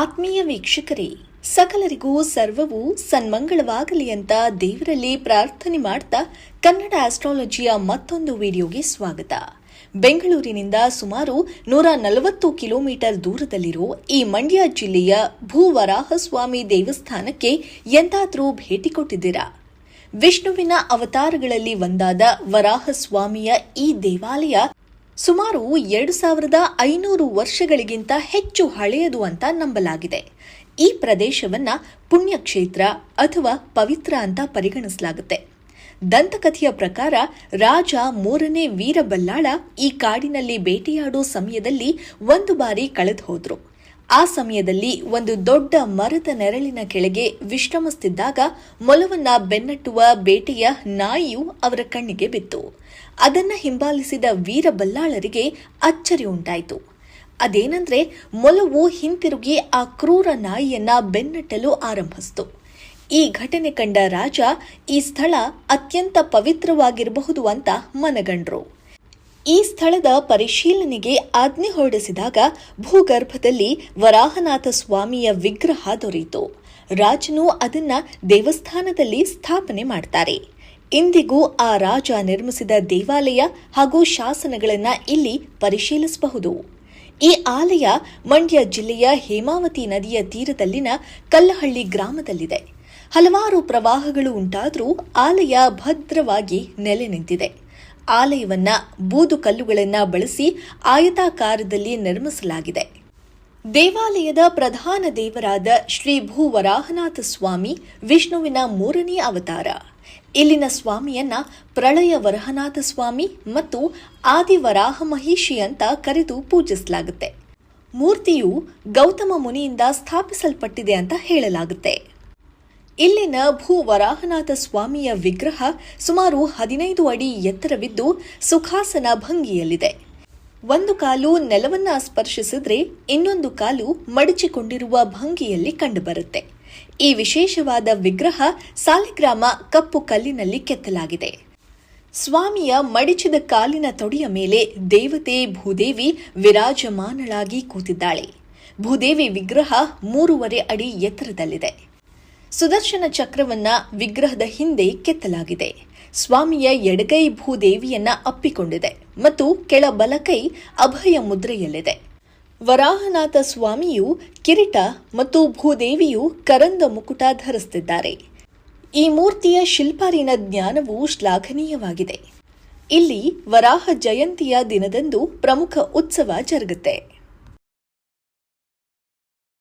ಆತ್ಮೀಯ ವೀಕ್ಷಕರೇ, ಸಕಲರಿಗೂ ಸರ್ವವು ಸನ್ಮಂಗಳವಾಗಲಿ ಅಂತ ದೇವರಲ್ಲಿ ಪ್ರಾರ್ಥನೆ ಮಾಡ್ತಾ ಕನ್ನಡ ಆಸ್ಟ್ರಾಲಜಿಯ ಮತ್ತೊಂದು ವಿಡಿಯೋಗೆ ಸ್ವಾಗತ. ಬೆಂಗಳೂರಿನಿಂದ ಸುಮಾರು ನೂರ ನಲವತ್ತು ಕಿಲೋಮೀಟರ್ ದೂರದಲ್ಲಿರೋ ಈ ಮಂಡ್ಯ ಜಿಲ್ಲೆಯ ಭೂವರಾಹಸ್ವಾಮಿ ದೇವಸ್ಥಾನಕ್ಕೆ ಎಂದಾದರೂ ಭೇಟಿ ಕೊಟ್ಟಿದ್ದೀರಾ? ವಿಷ್ಣುವಿನ ಅವತಾರಗಳಲ್ಲಿ ಒಂದಾದ ವರಾಹಸ್ವಾಮಿಯ ಈ ದೇವಾಲಯ ಸುಮಾರು ಎರಡು ಸಾವಿರದ ಐನೂರು ವರ್ಷಗಳಿಗಿಂತ ಹೆಚ್ಚು ಹಳೆಯದು ಅಂತ ನಂಬಲಾಗಿದೆ. ಈ ಪ್ರದೇಶವನ್ನ ಪುಣ್ಯಕ್ಷೇತ್ರ ಅಥವಾ ಪವಿತ್ರ ಅಂತ ಪರಿಗಣಿಸಲಾಗುತ್ತೆ. ದಂತಕಥೆಯ ಪ್ರಕಾರ ರಾಜ ಮೂರನೇ ವೀರಬಲ್ಲಾಳ ಈ ಕಾಡಿನಲ್ಲಿ ಬೇಟೆಯಾಡೋ ಸಮಯದಲ್ಲಿ ಒಂದು ಬಾರಿ ಕಳೆದು ಹೋದ್ರು. ಆ ಸಮಯದಲ್ಲಿ ಒಂದು ದೊಡ್ಡ ಮರದ ನೆರಳಿನ ಕೆಳಗೆ ವಿಶ್ರಮಿಸುತ್ತಿದ್ದಾಗ ಮೊಲವನ್ನ ಬೆನ್ನಟ್ಟುವ ಬೇಟೆಯ ನಾಯಿಯು ಅವರ ಕಣ್ಣಿಗೆ ಬಿತ್ತು. ಅದನ್ನ ಹಿಂಬಾಲಿಸಿದ ವೀರಬಲ್ಲಾಳರಿಗೆ ಅಚ್ಚರಿ ಉಂಟಾಯಿತು. ಅದೇನಂದ್ರೆ ಮೊಲವು ಹಿಂತಿರುಗಿ ಆ ಕ್ರೂರ ನಾಯಿಯನ್ನ ಬೆನ್ನಟ್ಟಲು ಆರಂಭಿಸಿತು. ಈ ಘಟನೆ ಕಂಡ ರಾಜ ಈ ಸ್ಥಳ ಅತ್ಯಂತ ಪವಿತ್ರವಾಗಿರಬಹುದು ಅಂತ ಮನಗಂಡ್ರು. ಈ ಸ್ಥಳದ ಪರಿಶೀಲನೆಗೆ ಆಜ್ಞೆ ಹೊರಡಿಸಿದಾಗ ಭೂಗರ್ಭದಲ್ಲಿ ವರಾಹನಾಥ ಸ್ವಾಮಿಯ ವಿಗ್ರಹ ದೊರೆಯಿತು. ರಾಜನು ಅದನ್ನ ದೇವಸ್ಥಾನದಲ್ಲಿ ಸ್ಥಾಪನೆ ಮಾಡ್ತಾರೆ. ಇಂದಿಗೂ ಆ ರಾಜ ನಿರ್ಮಿಸಿದ ದೇವಾಲಯ ಹಾಗೂ ಶಾಸನಗಳನ್ನು ಇಲ್ಲಿ ಪರಿಶೀಲಿಸಬಹುದು. ಈ ಆಲಯ ಮಂಡ್ಯ ಜಿಲ್ಲೆಯ ಹೇಮಾವತಿ ನದಿಯ ತೀರದಲ್ಲಿನ ಕಲ್ಲಹಳ್ಳಿ ಗ್ರಾಮದಲ್ಲಿದೆ. ಹಲವಾರು ಪ್ರವಾಹಗಳು ಉಂಟಾದರೂ ಆಲಯ ಭದ್ರವಾಗಿ ನೆಲೆ ನಿಂತಿದೆ. ಆಲಯವನ್ನ, ಬೂದು ಕಲ್ಲುಗಳನ್ನ ಬಳಸಿ ಆಯತಾಕಾರದಲ್ಲಿ ನಿರ್ಮಿಸಲಾಗಿದೆ. ದೇವಾಲಯದ ಪ್ರಧಾನ ದೇವರಾದ ಶ್ರೀ ಭೂ ವರಾಹನಾಥ ಸ್ವಾಮಿ ವಿಷ್ಣುವಿನ ಮೂರನೇ ಅವತಾರ. ಇಲ್ಲಿನ ಸ್ವಾಮಿಯನ್ನ ಪ್ರಳಯ ವರಹನಾಥ ಸ್ವಾಮಿ ಮತ್ತು ಆದಿವರಾಹ ಮಹಿಷಿ ಅಂತ ಕರೆದು ಪೂಜಿಸಲಾಗುತ್ತೆ. ಮೂರ್ತಿಯು ಗೌತಮ ಮುನಿಯಿಂದ ಸ್ಥಾಪಿಸಲ್ಪಟ್ಟಿದೆ ಅಂತ ಹೇಳಲಾಗುತ್ತೆ. ಇಲ್ಲಿನ ಭೂ ವರಾಹನಾಥ ಸ್ವಾಮಿಯ ವಿಗ್ರಹ ಸುಮಾರು ಹದಿನೈದು ಅಡಿ ಎತ್ತರವಿದ್ದು ಸುಖಾಸನ ಭಂಗಿಯಲ್ಲಿದೆ. ಒಂದು ಕಾಲು ನೆಲವನ್ನ ಸ್ಪರ್ಶಿಸಿದ್ರೆ ಇನ್ನೊಂದು ಕಾಲು ಮಡಚಿಕೊಂಡಿರುವ ಭಂಗಿಯಲ್ಲಿ ಕಂಡುಬರುತ್ತೆ. ಈ ವಿಶೇಷವಾದ ವಿಗ್ರಹ ಸಾಲಿಗ್ರಾಮ ಕಪ್ಪು ಕಲ್ಲಿನಲ್ಲಿ ಕೆತ್ತಲಾಗಿದೆ. ಸ್ವಾಮಿಯ ಮಡಿಚಿದ ಕಾಲಿನ ತೊಡೆಯ ಮೇಲೆ ದೇವತೆ ಭೂದೇವಿ ವಿರಾಜಮಾನಳಾಗಿ ಕೂತಿದ್ದಾಳೆ. ಭೂದೇವಿ ವಿಗ್ರಹ ಮೂರುವರೆ ಅಡಿ ಎತ್ತರದಲ್ಲಿದೆ. ಸುದರ್ಶನ ಚಕ್ರವನ್ನ ವಿಗ್ರಹದ ಹಿಂದೆ ಕೆತ್ತಲಾಗಿದೆ. ಸ್ವಾಮಿಯ ಎಡಗೈ ಭೂದೇವಿಯನ್ನ ಅಪ್ಪಿಕೊಂಡಿದೆ ಮತ್ತು ಕೆಳ ಬಲಕೈ ಅಭಯ ಮುದ್ರೆಯಲ್ಲಿದೆ. ವರಾಹನಾಥ ಸ್ವಾಮಿಯು ಕಿರೀಟ ಮತ್ತು ಭೂದೇವಿಯು ಕರಂದ ಮುಕುಟ ಧರಿಸುತ್ತಿದ್ದಾರೆ ಈ ಮೂರ್ತಿಯ ಶಿಲ್ಪಾರಿನ ಜ್ಞಾನವು ಶ್ಲಾಘನೀಯವಾಗಿದೆ. ಇಲ್ಲಿ ವರಾಹ ಜಯಂತಿಯ ದಿನದಂದು ಪ್ರಮುಖ ಉತ್ಸವ ಜರುಗುತ್ತೆ.